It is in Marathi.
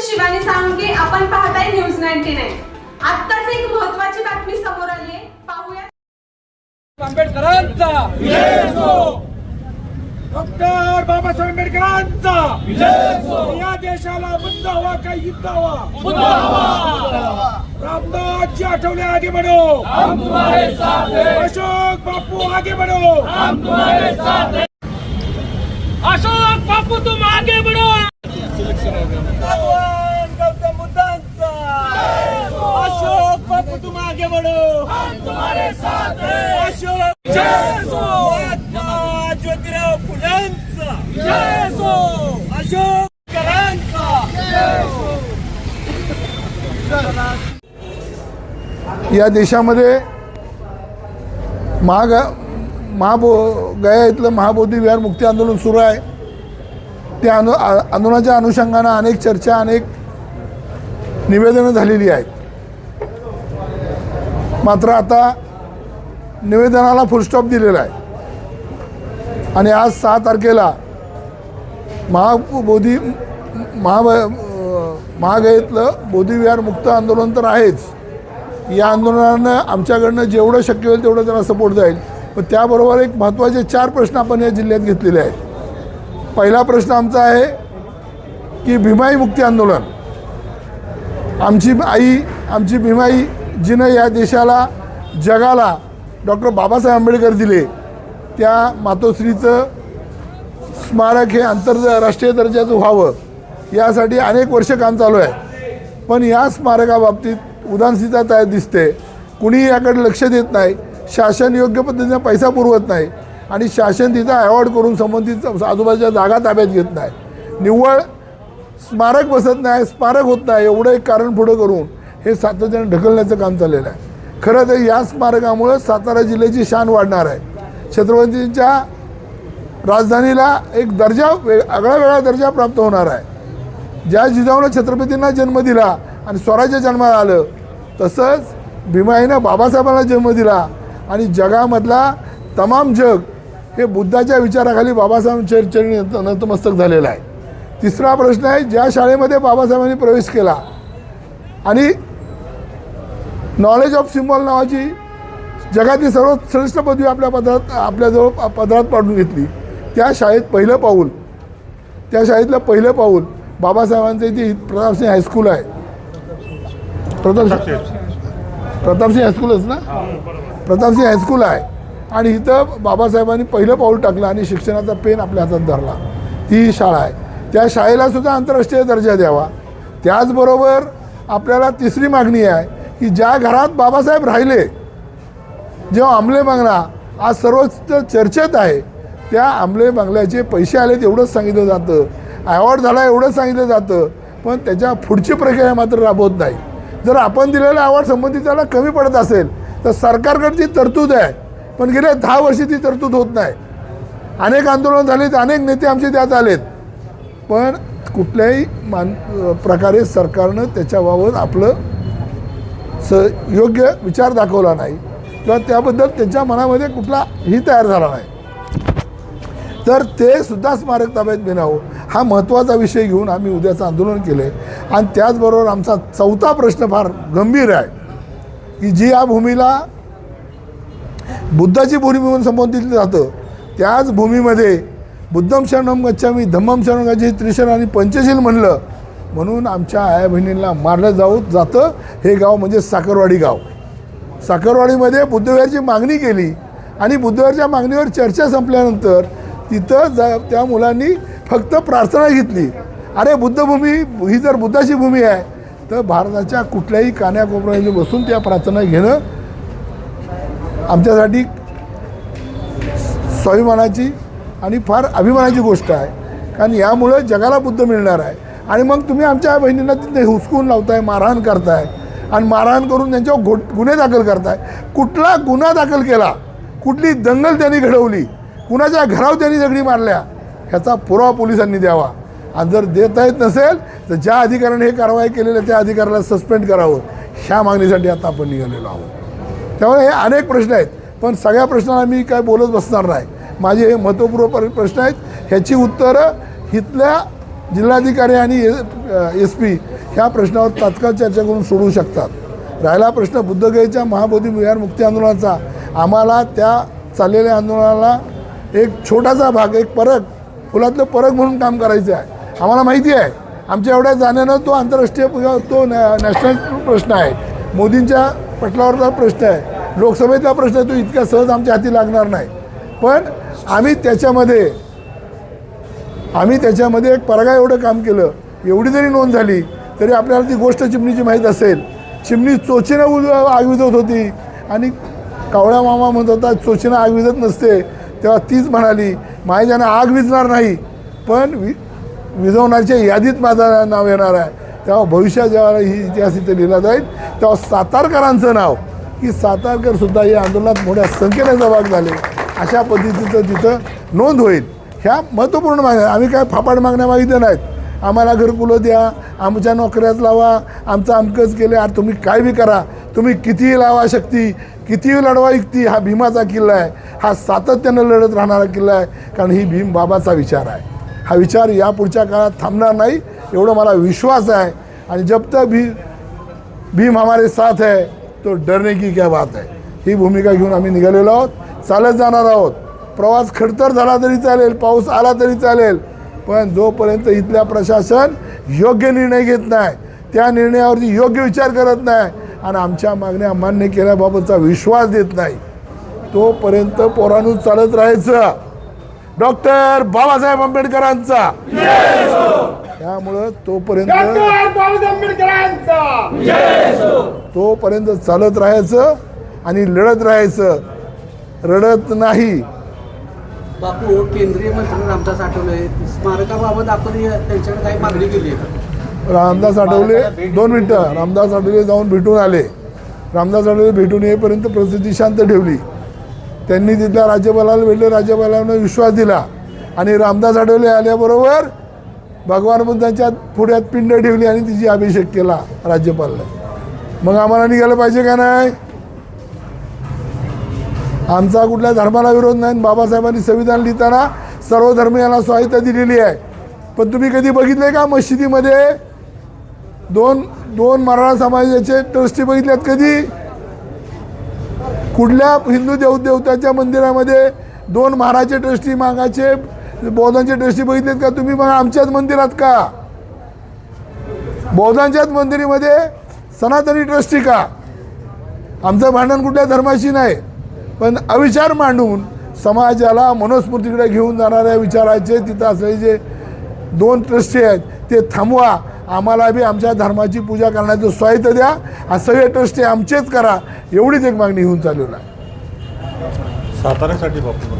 मी शिवानी सांगे आपण पाहताय न्यूज नाईन्टी नाईन. आत्ताच एक महत्वाची बातमी समोर आली आहे पाहूया. आंबेडकरांचा. डॉक्टर बाबासाहेब आंबेडकरांचा. या देशाला बुद्ध हवा का युद्ध हवा रामदासजी आठवले आगे बढ़ो. अशोक बापू आगे बढ़ो. अशोक बापू तुम आगे बढ़ो भगवान गौतम बुद्धांचा अशोक बापू तुम आगे बढ़ो अशोक महात्मा ज्योतिराव फुलेंचा अशोक करांचा या देशामध्ये महाग महाबो गया इथलं महाबोधी विहार मुक्ती आंदोलन सुरू आहे. त्या अनु आंदोलनाच्या अनुषंगानं अनेक चर्चा अनेक निवेदनं झालेली आहेत. मात्र आता निवेदनाला फुलस्टॉप दिलेला आहे. आणि आज सहा तारखेला महाबोधी महा महागयेतलं बोधीविहार मुक्त आंदोलन तर आहेच. या आंदोलनानं आमच्याकडनं जेवढं शक्य होईल तेवढं त्याला सपोर्ट जाईल. पण त्याबरोबर एक महत्त्वाचे चार प्रश्न आपण या जिल्ह्यात घेतलेले आहेत. पहिला प्रश्न आमचा आहे की भीमाई मुक्ती आंदोलन. आमची आई आमची भीमाई जिनं या देशाला जगाला डॉक्टर बाबासाहेब आंबेडकर दिले त्या मातोश्रीचं स्मारक हे आंतरराष्ट्रीय दर्जाचं व्हावं यासाठी अनेक वर्ष काम चालू आहे. पण या स्मारकाबाबतीत उदासीनता तयार दिसते. कुणीही याकडे लक्ष देत नाही. शासन योग्य पद्धतीने पैसा पुरवत नाही आणि शासन तिथं अवॉर्ड करून संबंधित आजूबाजूच्या जागा ताब्यात घेत नाही. निव्वळ स्मारक बसत नाही स्मारक होत नाही एवढं एक कारण पुढं करून हे सातत्यानं ढकलण्याचं काम चाललेलं आहे. खरं तर या स्मारकामुळं सातारा जिल्ह्याची शान वाढणार आहे. छत्रपतींच्या राजधानीला एक दर्जा वे आगळा वेगळा दर्जा प्राप्त होणार आहे. ज्या जिजाऊनं छत्रपतींना जन्म दिला आणि स्वराज्य जन्माला आलं तसंच भीमाईनं बाबासाहेबांना जन्म दिला आणि जगामधला तमाम जग हे बुद्धाच्या विचाराखाली बाबासाहेब चरणी नतमस्तक झालेलं आहे. तिसरा प्रश्न आहे ज्या शाळेमध्ये बाबासाहेबांनी प्रवेश केला आणि नॉलेज ऑफ सिम्बॉल नावाची जगातील सर्वात श्रेष्ठ पदवी आपल्या पदरात आपल्याजवळ पदरात पाडून घेतली. त्या शाळेत पहिलं पाऊल त्या शाळेतलं पहिलं पाऊल बाबासाहेबांचं इथे प्रतापसिंह हायस्कूल आहे. प्रताप प्रतापसिंह हायस्कूलच ना? प्रतापसिंह हायस्कूल आहे. आणि इथं बाबासाहेबांनी पहिलं पाऊल टाकलं आणि शिक्षणाचा पेन आपल्या हातात धरला. ती शाळा आहे. त्या शाळेला सुद्धा आंतरराष्ट्रीय दर्जा द्यावा. त्याचबरोबर आपल्याला तिसरी मागणी आहे की ज्या घरात बाबासाहेब राहिले जेव्हा आमले बांगला आज सर्वच चर्चेत आहे त्या आमले बांगल्याचे पैसे आलेत एवढंच सांगितलं जातं. अवॉर्ड झाला एवढं सांगितलं जातं पण त्याच्या पुढची प्रक्रिया मात्र राबवत नाही. जर आपण दिलेला अवॉर्ड संबंधिताला कमी पडत असेल तर सरकारकडची तरतूद आहे पण गेल्या दहा वर्षी ती तरतूद होत नाही. अनेक आंदोलन झालेत अनेक नेते आमचे त्यात आलेत. पण कुठल्याही मान प्रकारे सरकारनं त्याच्याबाबत आपलं स योग्य विचार दाखवला नाही. किंवा त्याबद्दल त्यांच्या मनामध्ये कुठला ही तयार झाला नाही. तर ते सुद्धा स्मारक ताब्यात घेणावं हो. हा महत्त्वाचा विषय घेऊन आम्ही उद्याचं आंदोलन केलं आहे आणि त्याचबरोबर आमचा चौथा प्रश्न फार गंभीर आहे की जी या भूमीला बुद्धाची भूमी म्हणून संबोधित जातं त्याच भूमीमध्ये बुद्धम शरणम गच्छामी धम्मम शरणम गच्छामी त्रिशरण आणि पंचशील म्हणलं म्हणून आमच्या आया बहिणींना मारलं जाऊ जातं. हे गाव म्हणजे साखरवाडी गाव. साखरवाडीमध्ये बुद्धविहारची मागणी केली आणि बुद्धविहारच्या मागणीवर चर्चा संपल्यानंतर तिथं जा त्या मुलांनी फक्त प्रार्थना घेतली. अरे बुद्धभूमी ही जर बुद्धाची भूमी आहे तर भारताच्या कुठल्याही कान्याकोपऱ्यामध्ये बसून त्या प्रार्थना घेणं आमच्यासाठी स्वाभिमानाची आणि फार अभिमानाची गोष्ट आहे. कारण यामुळं जगाला बुद्ध मिळणार आहे. आणि मग तुम्ही आमच्या बहिणींना तिथे हुसकून लावताय मारहाण करताय. आणि मारहाण करून त्यांच्यावर गो गुन्हे दाखल करताय. कुठला गुन्हा दाखल केला? कुठली दंगल त्यांनी घडवली? कुणाच्या घरावर त्यांनी दगडी मारल्या? ह्याचा पुरावा पोलिसांनी द्यावा. आणि जर देता येत नसेल तर ज्या अधिकाऱ्याने हे कारवाई केलेलं त्या अधिकाऱ्याला सस्पेंड करावं. ह्या मागणीसाठी आता आपण निघालेलो आहोत. त्यामुळे हे अनेक प्रश्न आहेत. पण सगळ्या प्रश्नाला मी काय बोलत बसणार नाही. माझे हे महत्त्वपूर्ण पर- प्रश्न आहेत. ह्याची उत्तरं इथल्या जिल्हाधिकारी आणि एस पी ह्या प्रश्नावर तात्काळ चर्चा करून सोडवू शकतात. राहिला प्रश्न बुद्धगयेच्या महाबोधी विहार मुक्ती आंदोलनाचा. आम्हाला त्या चाललेल्या आंदोलनाला एक छोटासा भाग एक परत फुलातलं परग म्हणून काम करायचं आहे. आम्हाला माहिती आहे आमच्या एवढ्या जाण्यानं तो आंतरराष्ट्रीय तो नॅ नॅशनल प्रश्न आहे. मोदींच्या पटलावरचा प्रश्न आहे लोकसभेतला प्रश्न आहे तो इतक्या सहज आमच्या हाती लागणार नाही. पण आम्ही त्याच्यामध्ये आम्ही त्याच्यामध्ये एक परगा एवढं काम केलं एवढी जरी नोंद झाली तरी आपल्याला ती गोष्ट चिमणीची माहीत असेल. चिमणी चोचीनं उल आग होती आणि कावळा मामा म्हणत होता चोचीनं आग नसते. तेव्हा तीच म्हणाली माझ्यानं आग विझणार नाही पण वि विझवण्याच्या यादीत माझं नाव येणार आहे. तेव्हा भविष्यात जेव्हा ही इतिहास इथे लिहिला जाईल तेव्हा सातारकरांचं नाव की सातारकरसुद्धा या आंदोलनात मोठ्या संख्येने सहभाग झाले. अशा पद्धतीचं तिथं नोंद होईल. ह्या महत्त्वपूर्ण मागण्या आम्ही काय फापाड मागण्या मागितल्या नाहीत. आम्हाला घरकुलं द्या आमच्या नोकऱ्यात लावा आमचं अमकंच केलं आर तुम्ही काय बी करा तुम्ही कितीही लावा शक्ती कितीही लढवा युक्ती हा भीमाचा किल्ला आहे. हा सातत्यानं लढत राहणारा किल्ला आहे. कारण ही भीम बाबाचा विचार आहे. हा विचार या पुढच्या काळात थांबणार नाही एवढं मला विश्वास आहे. आणि जब तक भी भीम हमारे साथ है तो डरने की क्या बात आहे ही भूमिका घेऊन आम्ही निघालेलो आहोत. चालत जाणार आहोत. प्रवास खडतर झाला तरी चालेल पाऊस आला तरी चालेल. पण जोपर्यंत इथल्या प्रशासन योग्य निर्णय घेत नाही त्या निर्णयावरती योग्य विचार करत नाही आणि आमच्या मागण्या मान्य केल्याबाबतचा विश्वास देत नाही. तोपर्यंत पोरांनूच चालत राहायचं. डॉक्टर बाबासाहेब आंबेडकरांचा. त्यामुळं तोपर्यंत बाबासाहेब आंबेडकरांचा. तोपर्यंत चालत राहायचं आणि लढत राहायचं. रडत नाही. बापू केंद्रीय मंत्री रामदास आठवले स्मारकाबाबत आपण त्यांच्याकडे काही मागणी केली आहे का? रामदास आठवले दोन मिनटं. रामदास आठवले जाऊन भेटून आले. रामदास आठवले भेटून येईपर्यंत परिस्थिती शांत ठेवली. त्यांनी तिथल्या राज्यपालाला भेटले राज्यपालानं विश्वास दिला. आणि रामदास आठवले आल्याबरोबर भगवान बुद्धांच्या पुढ्यात पिंड ठेवली आणि तिची अभिषेक केला राज्यपालने मग आम्हाला निघालं पाहिजे का नाही? आमचा कुठल्या धर्माला विरोध नाही. बाबासाहेबांनी संविधान लिहिताना सर्व धर्मियांना स्वायत्ता दिलेली आहे. पण तुम्ही कधी बघितले का मशिदीमध्ये दोन दोन मराठा समाजाचे ट्रस्टी बघितल्यात कधी? कुठल्या हिंदू देवदेवताच्या मंदिरामध्ये दोन महाराजचे ट्रस्टी मागाचे बौद्धांचे ट्रस्टी बघितलेत का? तुम्ही मग आमच्याच मंदिरात का? बौद्धांच्याच मंदिरामध्ये सनातनी ट्रस्टी का? आमचं भांडण कुठल्या धर्माशी नाही. पण अविचार मांडून समाजाला मनोस्मृतीकडे घेऊन जाणाऱ्या विचाराचे तिथं असलेले जे दोन ट्रस्टी आहेत ते थांबवा. आम्हाला बी आमच्या धर्माची पूजा करण्याचं स्वायत्त द्या. हा सगळे ट्रस्टी आमचेच करा. एवढीच एक मागणी होऊन चालू आहे साताऱ्यासाठी बापू